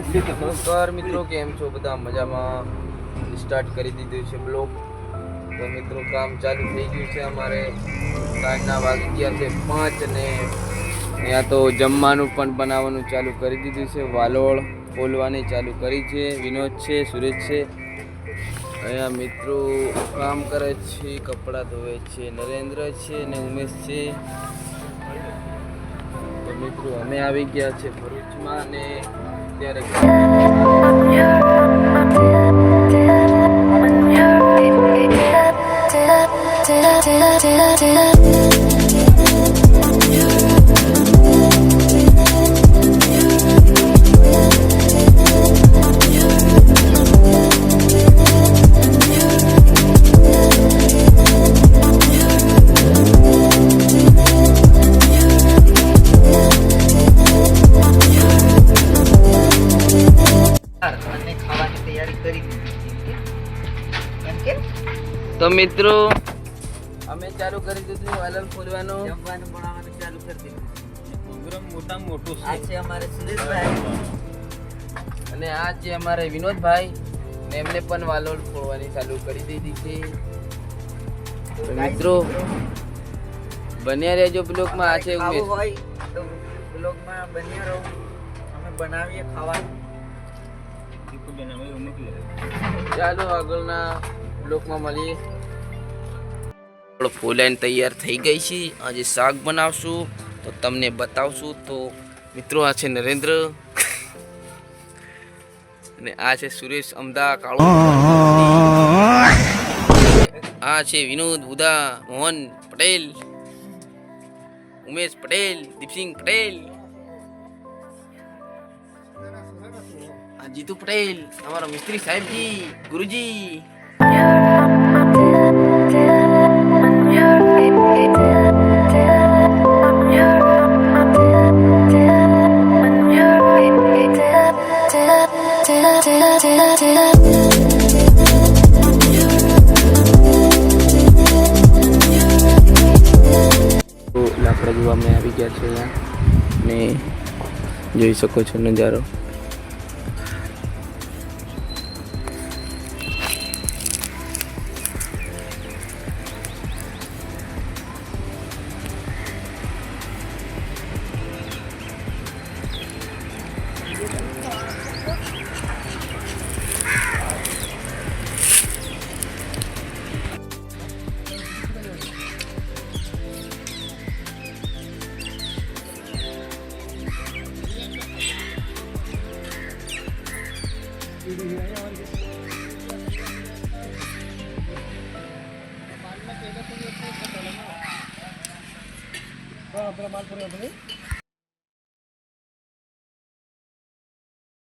નમસ્કાર મિત્રો, કેમ છો બધા? મજામાં સ્ટાર્ટ કરી દીધું છે બ્લોગ. તો મિત્રો, કામ ચાલુ થઈ ગયું છે અમારે. સાંજના વાગી ગયા છે પાંચ અને અહીંયા તો જમવાનું પણ બનાવવાનું ચાલુ કરી દીધું છે. વાલોળ બોલવાની ચાલુ કરી છે. વિનોદ છે, સુરેશ છે. અહીંયા મિત્રો કામ કરે છે, કપડાં ધોવે છે, નરેન્દ્ર છે અને ઉમેશ છે. તો મિત્રો, અમે આવી ગયા છે ભરૂચમાં અને ત્યારે અને તૈયારી કરી દીધી. એમ કે? તો મિત્રો અમે ચાલુ કરી દીધું અલમ ખોલવાનું જમવાનું બનાવવાનું ચાલુ કરી દીધું. પ્રોગ્રામ મોટા મોટો આ છે અમારે સુરેશભાઈ. અને આ છે અમારે વિનોદભાઈ. ને એમને પણ વાલોલ ખોલવાની ચાલુ કરી દીધી છે. તો મિત્રો બન્યા રહેજો બ્લોકમાં આ છે ઉમેશ હોય તો બ્લોગમાં બન્યા રહો. અમે બનાવીએ ખાવાનું. ચાલો આગળના બ્લોકમાં મળીએ. ફૂલાઈને તૈયાર થઈ ગઈ છે. આજે શાક બનાવશું. તો તમને બતાવશું. તો મિત્રો આ છે નરેન્દ્ર. અને આ છે સુરેશ અમદા કાળો. આ છે વિનોદ ઉદા મોહન પટેલ, ઉમેશ પટેલ, દીપસિંહ પટેલ. જીતુ પટેલ અમારા મિસ્ત્રી સાહેબજી ગુરુજી તો લાકડા જોવા અમે આવી ગયા છે અહીંયા ને જોઈ શકો છો નજારો માલપુરી